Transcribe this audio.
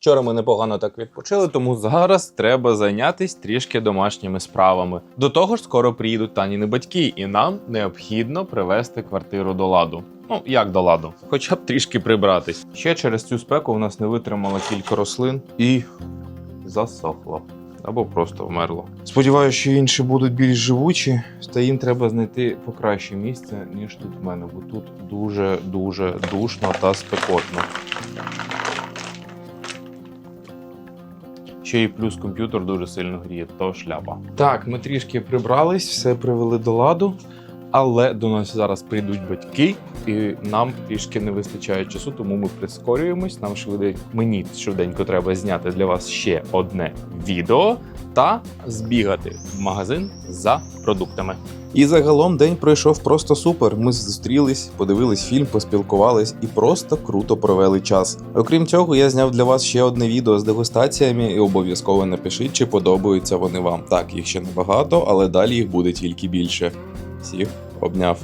Вчора ми непогано так відпочили, тому зараз треба зайнятися трішки домашніми справами. До того ж, скоро приїдуть Таніни батьки, і нам необхідно привести квартиру до ладу. Ну як до ладу, хоча б трішки прибратись. Ще через цю спеку у нас не витримало кілька рослин і засохло. Або просто вмерло. Сподіваюся, що інші будуть більш живучі, та їм треба знайти покраще місце, ніж тут в мене, бо тут дуже дуже душно та спекотно. Ще й плюс комп'ютер дуже сильно гріє, то шляпа. Так, ми трішки прибрались, все привели до ладу, але до нас зараз прийдуть батьки, і нам трішки не вистачає часу, тому ми прискорюємось. Нам швиденько, мені швиденько треба зняти для вас ще одне відео та збігати в магазин за продуктами. І загалом день пройшов просто супер. Ми зустрілись, подивились фільм, поспілкувались і просто круто провели час. Окрім цього, я зняв для вас ще одне відео з дегустаціями, і обов'язково напишіть, чи подобаються вони вам. Так, їх ще небагато, але далі їх буде тільки більше. Всіх обняв.